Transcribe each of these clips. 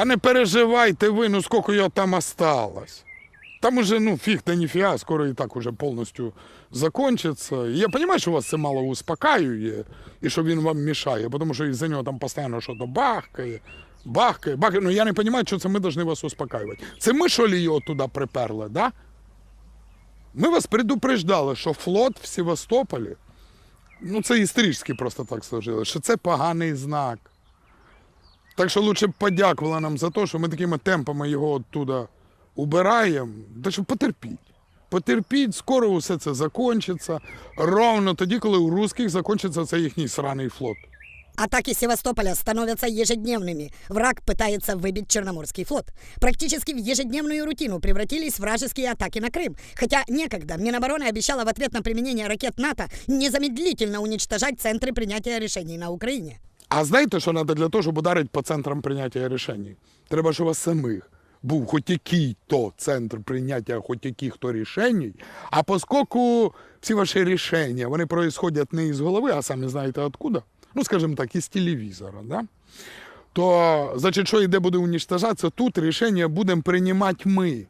Та не переживайте ви, ну скільки його там осталось. Там уже, ну, фіг та ніфіга, скоро і так уже повністю закончиться. Я розумію, що вас це мало успокаює, і що він вам мішає, тому що із-за нього там постійно щось бахкає, бахкає, бахкає. Ну я не розумію, що це ми повинні вас успокаювати. Це ми що ли його туди приперли, да? Ми вас предупреждали, що флот в Севастополі, ну це історично просто так сложилось, що це поганий знак. Так що лучше б подякувала нам за те, що ми такими темпами його оттуда убираємо. Так що потерпіть. Потерпіть, скоро все це закінчиться. Ровно тоді, коли у русських закінчиться цей їхній сраний флот. Атаки Севастополя становятся ежедневными. Враг пытается выбить Черноморский флот. Практически в ежедневную рутину превратились вражеские атаки на Крым. Хотя некогда Минобороны обещала в ответ на применение ракет НАТО незамедлительно уничтожать центры принятия решений на Украине. А знаєте, що треба для того, щоб ударити по центрам прийняття рішень? Треба, щоб у вас самих був хоч який-то центр прийняття хоч яких-то рішень, а поскольку всі ваші рішення, вони происходять не із голови, а самі знаєте откуда, ну, скажімо так, із телевізора, да? то, значить, що йде буде уничтожатися, тут рішення будемо приймати ми.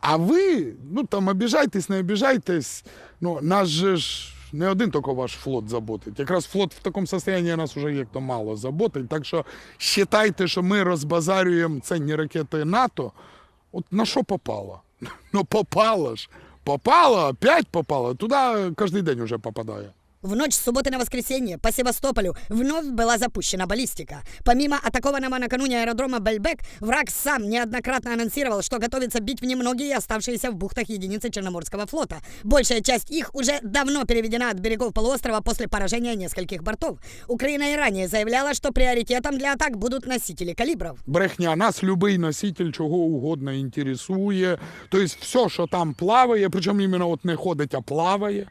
А ви, ну там обіжайтесь, не обіжайтесь. Ну, нас же ж не один тільки ваш флот заботить. Якраз флот в такому стані нас вже як то мало заботить. Так що вважайте, що ми розбазарюємо ценні ракети НАТО. От на що попало? Ну попало ж. Попало, опять попало. Туди кожен день вже попадає. В ночь с субботы на воскресенье по Севастополю вновь была запущена баллистика. Помимо атакованного накануне аэродрома Бельбек, враг сам неоднократно анонсировал, что готовится бить в немногие оставшиеся в бухтах единицы Черноморского флота. Большая часть их уже давно переведена от берегов полуострова после поражения нескольких бортов. Украина и ранее заявляла, что приоритетом для атак будут носители калибров. Брехня, нас любий носитель чого угодно інтересує. Тобто все, що там плаває, причому іменно от не ходить, а плаває.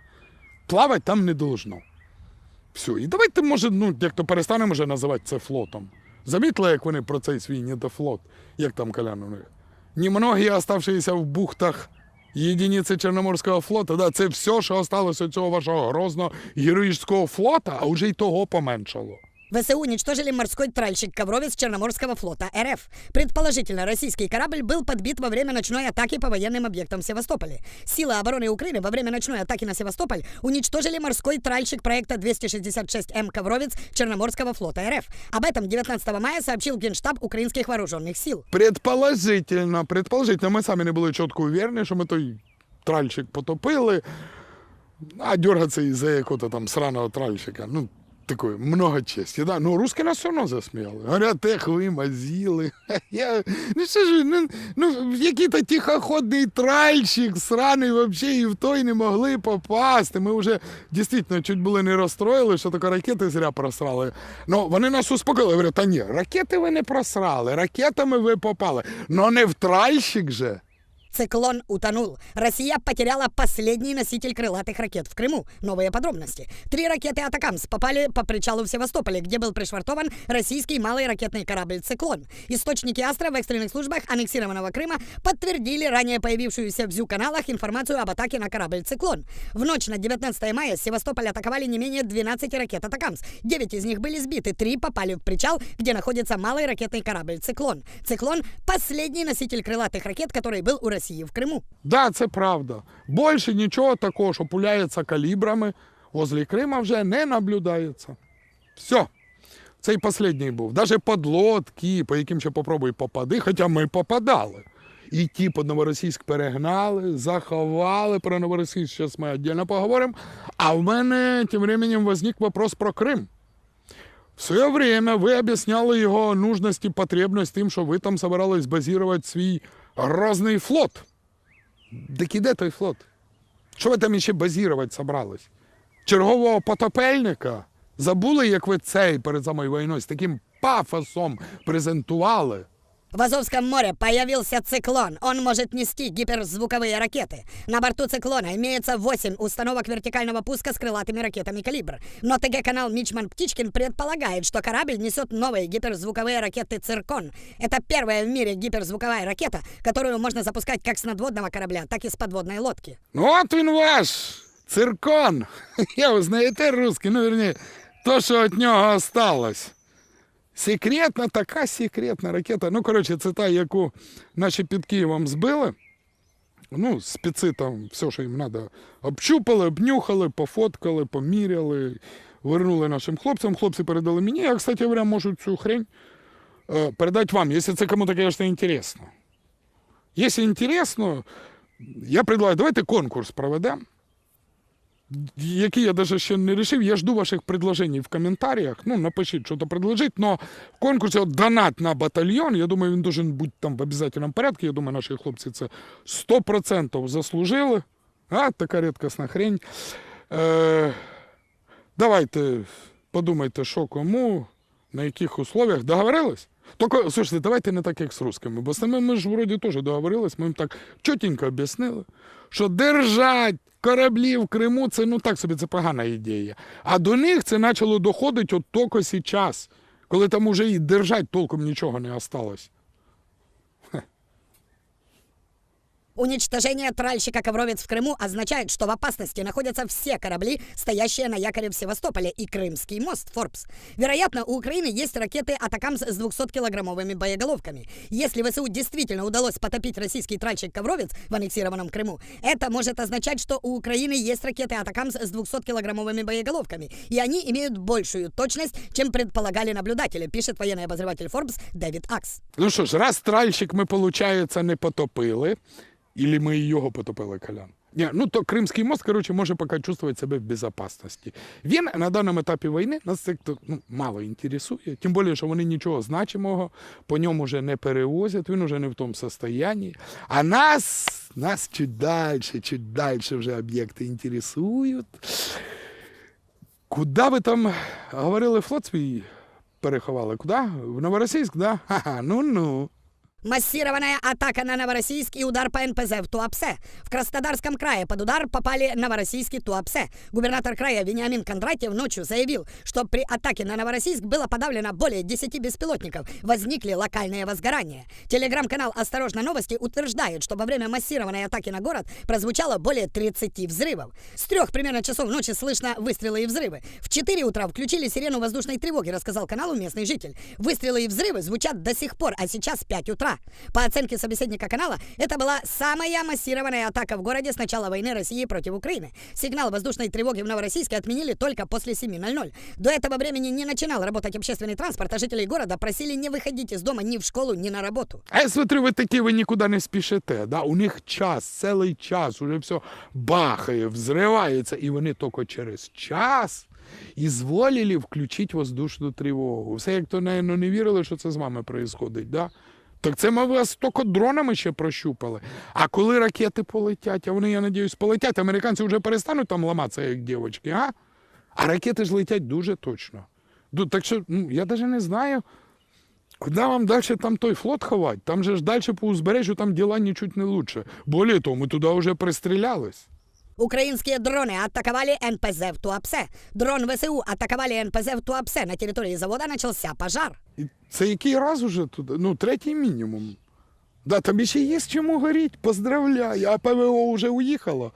Плавати там не должно. Все. І давайте, може, ну, як то перестанемо вже називати це флотом. Замітили, як вони про цей свій недофлот, як там Колян у них. Немногі оставшиеся в бухтах єдиниці Чорноморського флоту, да, це все, що осталось цього вашого грозного героїчного флота, а вже й того поменшало. ВСУ уничтожили морской тральщик «Ковровец» Черноморского флота РФ. Предположительно, российский корабль был подбит во время ночной атаки по военным объектам в Севастополе. Силы обороны Украины во время ночной атаки на Севастополь уничтожили морской тральщик проекта 266М «Ковровец» Черноморского флота РФ. Об этом 19 мая сообщил Генштаб украинских вооруженных сил. Предположительно, предположительно, ми самі не були чітко уверені, що ми той тральчик потопили, а дергатися із-за якого там сраного тральчика. Ну, такое, много честі. Да? Ну, русські нас все одно засміяли. Говорять, ех, ви мазіли. Я, ну, що ж, ну, ну, який-то тихоходний тральчик, сраний вообще, і в той не могли попасти. Ми вже дійсно чуть були не розстроїли, що таке ракети зря просрали. Ну, вони нас успокоїли. Говорять, та ні, ракети ви не просрали, ракетами ви попали. Но не в тральщик же. Циклон утонул. Россия потеряла последний носитель крылатых ракет в Крыму. Новые подробности. Три ракеты «Атакамс» попали по причалу в Севастополе, где был пришвартован российский малый ракетный корабль «Циклон». Источники «Астра» в экстренных службах аннексированного Крыма подтвердили ранее появившуюся в ЗЮ-каналах информацию об атаке на корабль «Циклон». В ночь на 19 мая с Севастополя атаковали не менее 12 ракет «Атакамс». Девять из них были сбиты, три попали в причал, где находится малый ракетный корабль «Циклон». «Циклон» — последний носитель крылатых ракет, который был у России в Крыму. Да, це правда. Більше нічого такого, що пуляється калібрами, возле Крима вже не наблюдається. Все. Цей останній був. Навіть подлодки, по яким ще попробуй попади, хоча ми попадали. І ті під Новоросійськ перегнали, заховали про Новоросійськ, зараз ми віддільно поговоримо. А в мене тим временем возник вопрос про Крим. В своє время ви об'ясняли його нужність і потребність тим, що ви там собирались базувати свій грозний флот. Так іде той флот? Що ви там іще базірувати собрались? Чергового потопельника? Забули, як ви цей перед самою війною з таким пафосом презентували? В Азовском море появился циклон. Он может нести гиперзвуковые ракеты. На борту циклона имеется 8 установок вертикального пуска с крылатыми ракетами «Калибр». Но ТГ-канал Мичман Птичкин предполагает, что корабль несет новые гиперзвуковые ракеты «Циркон». Это первая в мире гиперзвуковая ракета, которую можно запускать как с надводного корабля, так и с подводной лодки. Ну от він ваш циркон. Я ви знаєте русський, ну верні, то, що від нього осталось. Секретна, така секретна ракета. Ну, коротше, це та, яку наші під Києвом збили. Ну, спеці там все, що їм треба, обчупали, обнюхали, пофоткали, поміряли, вернули нашим хлопцям. Хлопці передали мені. Я, кстати говоря, можу цю хрень э, передать вам, если це кому-то, конечно, интересно. Если интересно, я предлагаю, давайте конкурс проведемо, який я даже ще не рішив. Я жду ваших предложений в коментарях. Ну, напишіть, що то предложить, но в конкурсі от донат на батальйон, я думаю, він должен бути там в обов'язковому порядку. Я думаю, наші хлопці це 100% заслужили. А, така рідкісна хрень. Е, давайте подумайте, що кому, на яких условиях. Договорились? Тільки, слушайте, давайте не так, як з русскими, бо з ними ми ж вроді теж договорились, ми їм так чотенько об'яснили, що держать кораблі в Криму це ну так собі це погана ідея. А до них це почало доходити от тільки зараз, коли там уже і держать толком нічого не осталось. Уничтожение тральщика «Ковровец» в Крыму означает, что в опасности находятся все корабли, стоящие на якоре в Севастополе и Крымский мост «Форбс». Вероятно, у Украины есть ракеты «Атакамс» с 200-килограммовыми боеголовками. Если ВСУ действительно удалось потопить российский тральщик «Ковровец» в аннексированном Крыму, это может означать, что у Украины есть ракеты «Атакамс» с 200-килограммовыми боеголовками, и они имеют большую точность, чем предполагали наблюдатели, пишет военный обозреватель Forbes Дэвид Акс. Ну що ж, раз тральщик ми, виходить, не потопили, Ілі ми його потопили колян. Ні, ну то Кримський мост, коротше, може поки чувствувати себе в безпечності. Він на даному етапі війни нас це ну, мало інтересує, тим більше, що вони нічого значимого по ньому вже не перевозять, він вже не в тому стані. А нас, нас чуть далі, чуть далі вже об'єкти інтересують. Куди ви там говорили, флот свій переховали? Куди? В Новоросійськ, да? Ха-ха, ну-ну. Массированная атака на Новороссийск и удар по НПЗ в Туапсе. В Краснодарском крае под удар попали Новороссийск и Туапсе. Губернатор края Вениамин Кондратьев ночью заявил, что при атаке на Новороссийск было подавлено более 10 беспилотников. Возникли локальные возгорания. Телеграм-канал «Осторожно новости» утверждает, что во время массированной атаки на город прозвучало более 30 взрывов. С трех примерно часов ночи слышно выстрелы и взрывы. В 4 утра включили сирену воздушной тревоги, рассказал каналу местный житель. Выстрелы и взрывы звучат до сих пор, а сейчас 5 утра. По оценке собеседника канала, это была самая массированная атака в городе с начала войны России против Украины. Сигнал воздушной тревоги в Новороссийске отменили только после 7.00. До этого времени не начинал работать общественный транспорт, а жителей города просили не выходить из дома ни в школу, ни на работу. А я смотрю, ви такі, ви нікуди не спішите. Да? У них час, цілий час, уже все бахає, взривається, і вони тільки через час ізволили включити воздушну тривогу. Все як то, наверное, не вірили, що це з вами відбувається, да? Так це ми вас тільки дронами ще прощупали. А коли ракети полетять, а вони, я надіюсь, полетять, американці вже перестануть там ламатися, як дівчатки, а? А ракети ж летять дуже точно. Так що, ну, я навіть не знаю, Куда вам дальше там той флот ховать? Там же ж дальше по узбережжю там дела ничуть не лучше. Более того, мы туда уже пристрелялись. Украинские дроны атаковали НПЗ в Туапсе. Дрон ВСУ атаковали НПЗ в Туапсе. На территории завода начался пожар. Це який раз уже туди? Ну, третій мінімум. Да, там ще є з чому горіть. Поздравляю, а ПВО вже уїхало.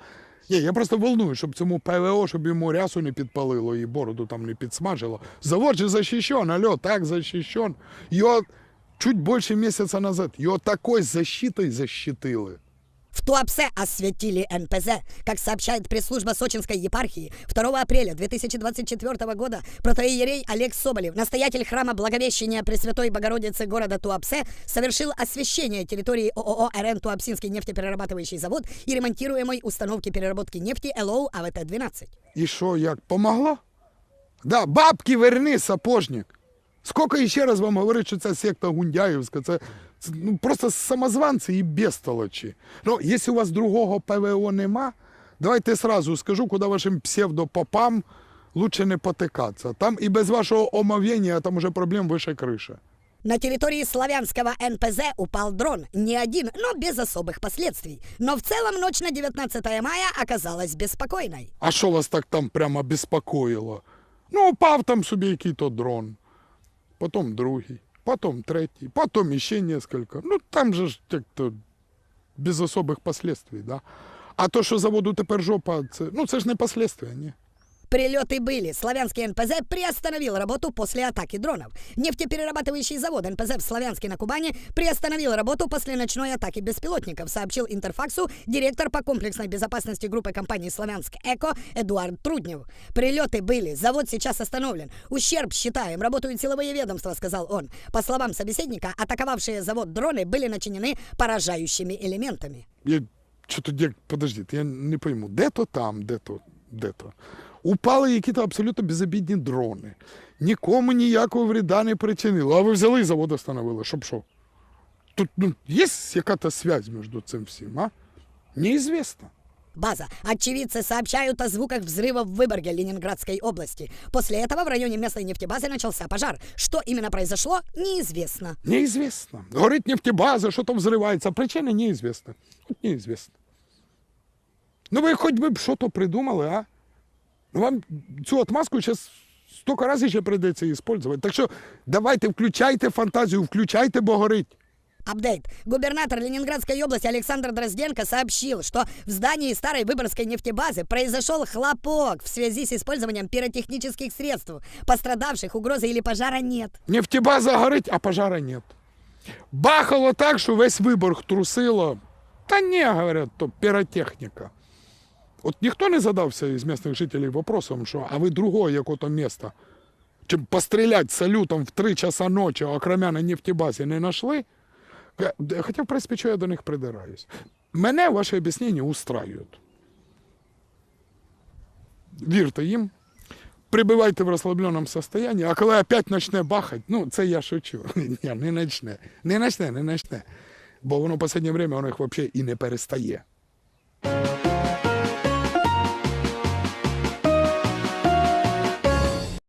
Ні, я просто волную, щоб цьому ПВО, щоб йому рясу не підпалило і бороду там не підсмажило. Завод же защищен, алло, так защищен. Його чуть більше місяця назад, його такою защитой защитили. В Туапсе осветили НПЗ. Как сообщает пресс-служба Сочинской епархии, 2 апреля 2024 года протоиерей Олег Соболев, настоятель храма Благовещения Пресвятой Богородицы города Туапсе, совершил освещение территории ООО РН Туапсинский нефтеперерабатывающий завод и ремонтируемой установки переработки нефти ЛОУ АВТ-12. І що, як, помогло? Да, бабки верни, сапожник. Скільки ще раз вам говорить, що ця секта Гундяївська, це, це ну, просто самозванці і безтолочі. Ну, якщо у вас другого ПВО нема, давайте сразу скажу, куди вашим псевдопопам лучше не потикатися. Там і без вашого омовіння там уже проблем вище криші. На территории славянского НПЗ упал дрон. Не один, но без особых последствий. Но в целом ночь на 19 мая оказалась беспокойной. А що вас так там прямо безпокоїло? Ну, упав там собі який-то дрон, потім другий, потім третій, потім еще несколько. Ну, там же ж як-то без особих последствий, да? А то, що заводу тепер жопа, це, ну, це ж не последствия, ні. Прилеты были. Славянский НПЗ приостановил работу после атаки дронов. Нефтеперерабатывающий завод НПЗ в Славянске на Кубани приостановил работу после ночной атаки беспилотников, сообщил Интерфаксу директор по комплексной безопасности группы компании «Славянск Эко» Эдуард Труднев. Прилеты были. Завод сейчас остановлен. Ущерб считаем. Работают силовые ведомства, сказал он. По словам собеседника, атаковавшие завод дроны были начинены поражающими элементами. Я що-то де, подождіть, я не пойму, де то там, де то, де то. Упали якісь абсолютно безобідні дрони. Нікому ніякого вреда не причинили. А ви взяли і завод остановили, щоб що? Тут ну, є якась связь між цим всім, а? Неізвісно. База. Очевидцы сообщают о звуках взрыва в Выборге Ленинградской области. После этого в районе местной нефтебазы начался пожар. Что именно произошло, неизвестно. Неізвісно. Горить нефтебаза, що там взривається. Причина неізвісна. От неізвісно. Ну ви хоч би б що то придумали, а? Ну вам цю отмазку зараз стільки разів ще прийдеться використовувати. Так що давайте включайте фантазію, включайте, бо горить. Апдейт. Губернатор Ленинградской области Александр Дрозденко сообщил, что в здании старой Выборгской нефтебазы произошел хлопок в связи с использованием пиротехнических средств. Пострадавших, угрозы или пожара нет. Нефтебаза горить, а пожара нет. Бахало так, що весь Виборг трусило. Та ні, говорять, то піротехніка. От ніхто не задався із місцевих жителів вопросом, що а ви другого якого-то міста, чим постріляти салютом в 3 часа ночі, окремя на нефтебазі, не знайшли? Е, Хоча, в принципі, що я до них придираюсь. Мене ваші об'яснення устраюють. Вірте їм, прибивайте в розслабленому состоянии, а коли опять почне бахати, ну це я шучу. Ні, не почне. Не почне, не почне. Бо воно в останнє время воно їх взагалі і не перестає.